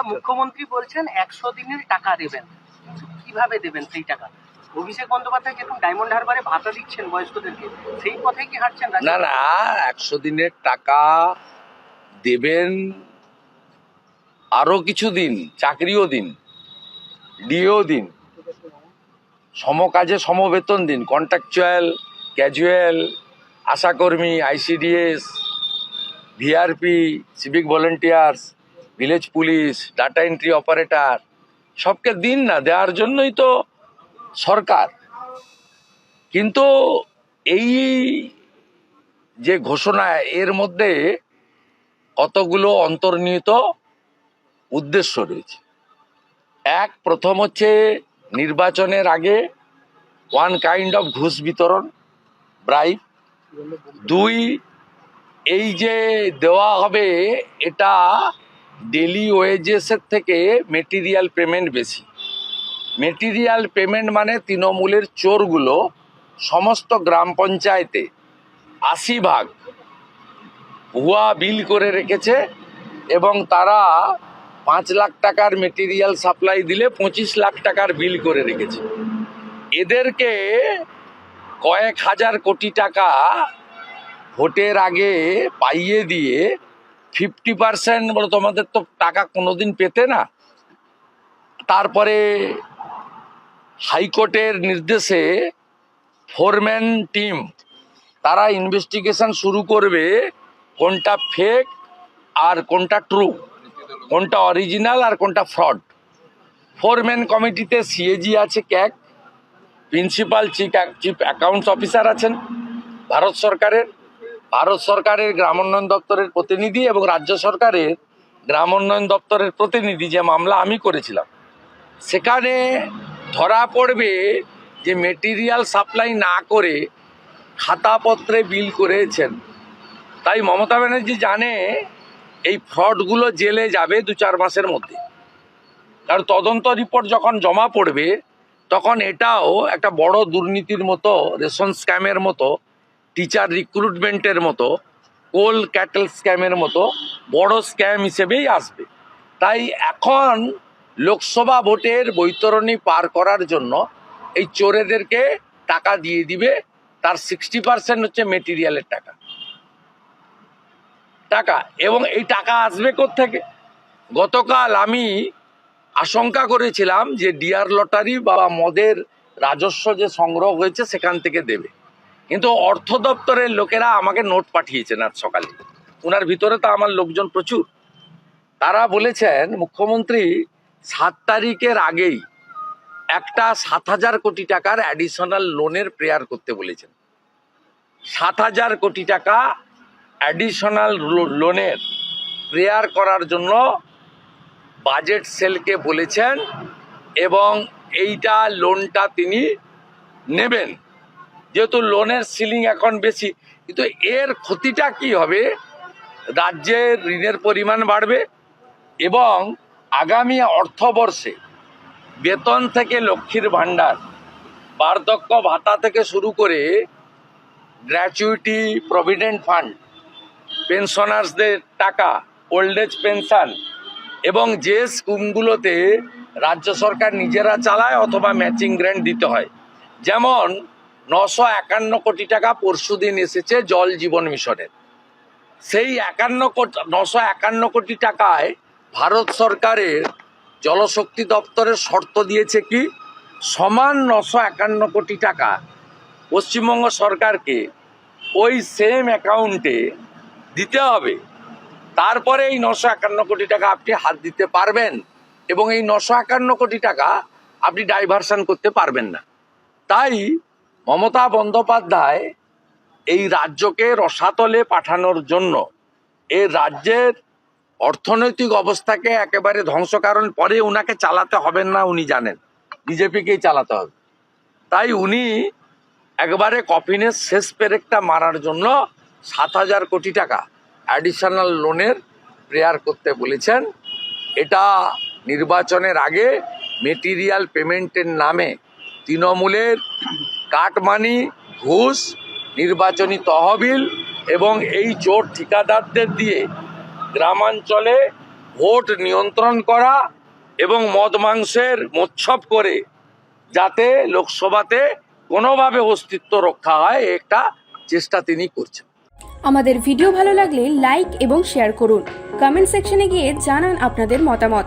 দাদা মুখ্যমন্ত্রী বলছেন একশো দিনের টাকা দেবেন। কীভাবে দেবেন সেই টাকা? অভিষেক বন্দ্যোপাধ্যায় যেরকম ডায়মন্ড হারবারে ভাতা দিচ্ছেন বয়স্কদেরকে? সেই পথে কি হাঁটছেন না না, একশো দিনের টাকা দেবেন আরও কিছু দিন, চাকরিও দিন ডিও দিন, সমকাজে সমবেতন দিন contractual casual আশাকর্মী ICDS VRP civic volunteers village police data entry operator সবকে দিন না, দেওয়ার জন্যই তো সরকার। কিন্তু এই যে ঘোষণা, এর মধ্যে কতগুলো অন্তর্নিহিত উদ্দেশ্য রয়েছে। এক, প্রথম হচ্ছে নির্বাচনের আগে ওয়ান কাইন্ড অফ ঘুষ বিতরণ ব্রাইব দুই, এই যে দেওয়া হবে, এটা ডেলি ওয়েজেসের থেকে মেটেরিয়াল পেমেন্ট বেশি। মেটেরিয়াল পেমেন্ট মানে তৃণমূলের চোরগুলো সমস্ত গ্রাম পঞ্চায়েতে আশি ভাগ ভুয়া বিল করে রেখেছে এবং তারা পাঁচ লাখ টাকার মেটেরিয়াল সাপ্লাই দিলে পঁচিশ লাখ টাকার বিল করে রেখেছে। এদেরকে কয়েক হাজার কোটি টাকা ভোটের আগে পাইয়ে দিয়ে ফিফটি পার্সেন্ট বলে, তোমাদের তো টাকা কোনোদিন পেতে না। তারপরে হাইকোর্টের নির্দেশে ফোরম্যান টিম, তারা ইনভেস্টিগেশন শুরু করবে কোনটা ফেক আর কোনটা ট্রু, কোনটা অরিজিনাল আর কোনটা ফ্রড। ফোরম্যান কমিটিতে সিএজি আছে CAG, principal, chief chief accounts officer আছেন, ভারত সরকারের। ভারত সরকারের গ্রামোন্নয়ন দপ্তরের প্রতিনিধি এবং রাজ্য সরকারের গ্রামোন্নয়ন দপ্তরের প্রতিনিধি যে মামলা আমি করেছিলাম, সেখানে ধরা পড়বে যে মেটেরিয়াল সাপ্লাই না করে খাতাপত্রে বিল করেছেন। তাই মমতা ব্যানার্জি জানে এই ফ্রডগুলো জেলে যাবে দু চার মাসের মধ্যে। কারণ তদন্ত রিপোর্ট যখন জমা পড়বে, তখন এটাও একটা বড় দুর্নীতির মতো, রেশন স্ক্যামের মতো টিচার রিক্রুটমেন্টের মতো কোল ক্যাটেল স্ক্যামের মতো, বড় স্ক্যাম হিসেবেই আসবে। তাই এখন লোকসভা ভোটের বৈতরণী পার করার জন্য এই চোরেদেরকে টাকা দিয়ে দিবে, তার সিক্সটি পার্সেন্ট হচ্ছে মেটেরিয়ালের টাকা। টাকা, এবং এই টাকা আসবে থেকে গতকাল আমি আশঙ্কা করেছিলাম যে ডিয়ার লটারি বা মদের রাজস্ব যে সংগ্রহ হয়েছে সেখান থেকে দেবে। কিন্তু অর্থ দপ্তরের লোকেরা আমাকে নোট পাঠিয়েছেন আজ সকালে। ওনার ভিতরে তো আমার লোকজন প্রচুর। তারা বলেছেন, মুখ্যমন্ত্রী, সাত তারিখের আগেই একটা সাত হাজার কোটি টাকার অ্যাডিশনাল লোনের প্রেয়ার করতে বলেছেন। সাত হাজার কোটি টাকা অ্যাডিশনাল লোনের প্রেয়ার করার জন্য বাজেট সেলকে বলেছেন এবং এইটা লোনটা তিনি নেবেন। যেহেতু লোনের সিলিং এখন বেশি, কিন্তু এর ক্ষতিটা কি হবে? রাজ্যের ঋণের পরিমাণ বাড়বে এবং আগামী অর্থবর্ষে বেতন থেকে লক্ষ্মীর ভাণ্ডার, বার্ধক্য ভাতা থেকে শুরু করে গ্র্যাচুইটি প্রভিডেন্ট ফান্ড পেনশনার্সদের টাকা ওল্ড এজ পেনশন এবং যে স্কিমগুলোতে রাজ্য সরকার নিজেরা চালায় অথবা ম্যাচিং গ্র্যান্ট দিতে হয়। যেমন নশো একান্ন কোটি টাকা পরশু দিন এসেছে জল জীবন মিশনের সেই একান্ন কোটি নশো একান্ন কোটি টাকায় ভারত সরকারের জলশক্তি দপ্তরের শর্ত দিয়েছে কি? সমান নশো একান্ন কোটি টাকা পশ্চিমবঙ্গ সরকারকে ওই সেম অ্যাকাউন্টে দিতে হবে। তারপরে এই নশো একান্ন কোটি টাকা আপনি হাত দিতে পারবেন এবং এই নশো একান্ন কোটি টাকা আপনি ডাইভারশন করতে পারবেন না। তাই মমতা বন্দ্যোপাধ্যায় এই রাজ্যকে রসাতলে পাঠানোর জন্য এই রাজ্যের অর্থনৈতিক অবস্থাকে একেবারে ধ্বংস কারণ পরে উনাকে চালাতে হবেন না উনি জানেন। বিজেপিকেই চালাতে হবে। তাই উনি একবারে কফিনের শেষ পেরেকটা মারার জন্য সাত হাজার কোটি টাকা অ্যাডিশনাল লোনের প্রেয়ার করতে বলেছেন। এটা নির্বাচনের আগে মেটেরিয়াল পেমেন্টের নামে তৃণমূলের কাটমানি, ঘুষ, নির্বাচনী তহবিল এবং এই চোর ঠিকাদারদের দিয়ে গ্রামাঞ্চলে ভোট নিয়ন্ত্রণ করা এবং মদ মাংসের মোচ্ছব করে যাতে লোকসভাতে কোনোভাবে অস্তিত্ব রক্ষা হয় একটা চেষ্টা তিনি করছেন। আমাদের ভিডিও ভালো লাগলে লাইক এবং শেয়ার করুন। কমেন্ট সেকশনে গিয়ে জানান আপনাদের মতামত।